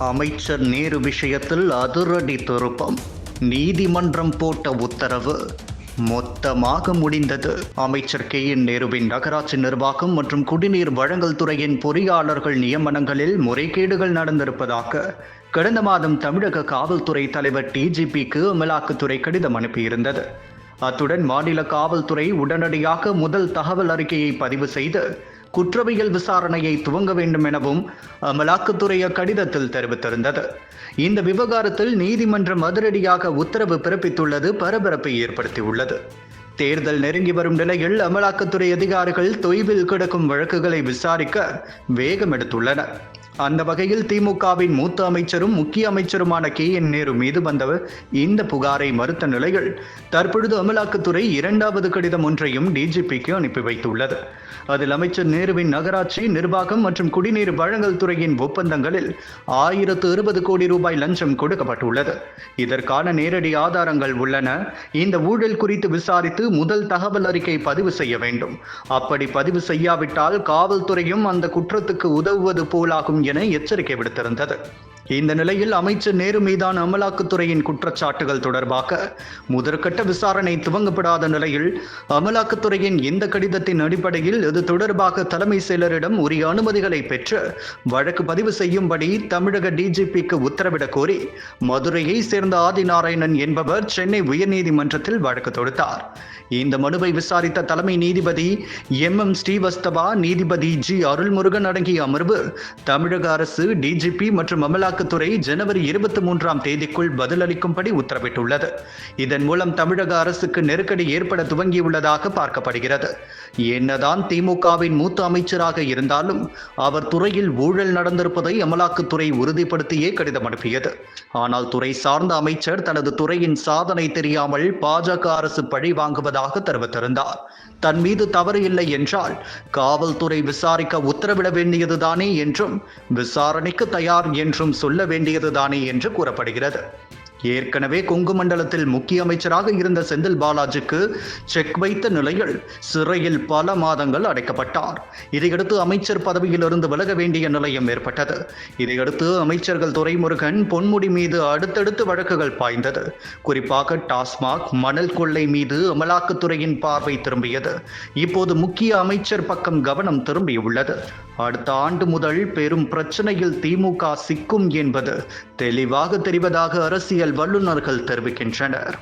அமைச்சர் நேரு விஷயத்தில் அதிரடி திருப்பம். நீதிமன்றம் போட்ட உத்தரவு. மொத்தமாக முடிந்தது. அமைச்சர் கே. என். நேருவின் நகராட்சி நிர்வாகம் மற்றும் குடிநீர் வழங்கல் துறையின் பொறியாளர்கள் நியமனங்களில் முறைகேடுகள் நடந்திருப்பதாக கடந்த மாதம் தமிழக காவல்துறை தலைவர் டிஜிபிக்கு அமலாக்கத்துறை கடிதம் அனுப்பியிருந்தது. அத்துடன் மாநில காவல்துறை உடனடியாக முதல் தகவல் அறிக்கையை பதிவு செய்து குற்றவியல் விசாரணையை துவங்க வேண்டும் எனவும் அமலாக்கத்துறை அக்கடிதத்தில் தெரிவித்திருந்தது. இந்த விவகாரத்தில் நீதிமன்றம் அதிரடியாக உத்தரவு பிறப்பித்துள்ளது பரபரப்பை ஏற்படுத்தியுள்ளது. தேர்தல் நெருங்கி வரும் நிலையில் அமலாக்கத்துறை அதிகாரிகள் தொய்வில் கிடக்கும் வழக்குகளை விசாரிக்க வேகம் எடுத்துள்ளனர் அந்த வகையில் திமுகவின் மூத்த அமைச்சரும் முக்கிய அமைச்சருமான கே என் நேரு மீது வந்த இந்த புகாரை மறுத்த நிலையில் தற்பொழுது அமலாக்கத்துறை இரண்டாவது கடிதம் ஒன்றையும் டிஜிபிக்கு அனுப்பி வைத்துள்ளது. அதில் அமைச்சர் நேருவின் நகராட்சி நிர்வாகம் மற்றும் குடிநீர் வழங்கல் துறையின் ஒப்பந்தங்களில் ஆயிரத்து இருபது கோடி ரூபாய் லஞ்சம் கொடுக்கப்பட்டுள்ளது. இதற்கான நேரடி ஆதாரங்கள் உள்ளன. இந்த ஊழல் குறித்து விசாரித்து முதல் தகவல் அறிக்கை பதிவு செய்ய வேண்டும். அப்படி பதிவு செய்யாவிட்டால் காவல்துறையும் அந்த குற்றத்துக்கு உதவுவது போலாகும் என எச்சரிக்கை விடுத்திருந்தது. இந்த நிலையில் அமைச்சர் நேரு மீதான அமலாக்கத்துறையின் குற்றச்சாட்டுகள் தொடர்பாக முதற்கட்ட விசாரணை துவங்கப்படாத நிலையில் அமலாக்கத்துறையின் இந்த கடிதத்தின் அடிப்படையில் இது தொடர்பாக தலைமை செயலரிடம் உரிய அனுமதிகளை பெற்று வழக்கு பதிவு செய்யும்படி தமிழக டிஜிபிக்கு உத்தரவிடக் கோரி மதுரையை சேர்ந்த ஆதிநாராயணன் என்பவர் சென்னை உயர்நீதிமன்றத்தில் வழக்கு தொடுத்தார். இந்த மனுவை விசாரித்த தலைமை நீதிபதி எம் எம் ஸ்ரீவஸ்தவா நீதிபதி ஜி அருள்முருகன் அடங்கிய அமர்வு தமிழ் தமிழக அரசு டிஜிபி மற்றும் அமலாக்கத்துறை ஜனவரி இருபத்தி மூன்றாம் தேதிக்குள் பதிலளிக்கும்படி உத்தரவிட்டுள்ளது. இதன் மூலம் தமிழக அரசுக்கு நெருக்கடி ஏற்பட துவங்கியுள்ளதாக பார்க்கப்படுகிறது. என்னதான் திமுகவின் மூத்த அமைச்சராக இருந்தாலும் அவர் துறையில் ஊழல் நடந்திருப்பதை அமலாக்கத்துறை உறுதிப்படுத்தியே கடிதம் அனுப்பியது. ஆனால் துறை சார்ந்த அமைச்சர் தனது துறையின் சாதனை தெரியாமல் பாஜக அரசு பழி வாங்குவதாக தெரிவித்திருந்தார். தன் மீது தவறு இல்லை என்றால் காவல்துறை விசாரிக்க உத்தரவிட வேண்டியதுதானே என்றும் விசாரணைக்கு தயார் என்றும் சொல்ல வேண்டியதுதானே என்று கூறப்படுகிறது. ஏற்கனவே கொங்கு மண்டலத்தில் முக்கிய அமைச்சராக இருந்த செந்தில் பாலாஜிக்கு செக் வைத்த நிலையில் சிறையில் பல மாதங்கள் அடைக்கப்பட்டார். இதையடுத்து அமைச்சர் பதவியிலிருந்து விலக வேண்டிய நிலையம் ஏற்பட்டது. இதையடுத்து அமைச்சர்கள் துரைமுருகன் பொன்முடி மீது அடுத்தடுத்து வழக்குகள் பாய்ந்தது. குறிப்பாக டாஸ்மாக் மணல் கொள்ளை மீது அமலாக்கத்துறையின் பார்வை திரும்பியது. இப்போது முக்கிய அமைச்சர் பக்கம் கவனம் திரும்பியுள்ளது. அடுத்த ஆண்டு முதல் பெரும் பிரச்சனையில் திமுக சிக்கும் என்பது தெளிவாக தெரிவதாக அரசியல் வல்லுநர்கள் தெரிவிக்கின்றனர்.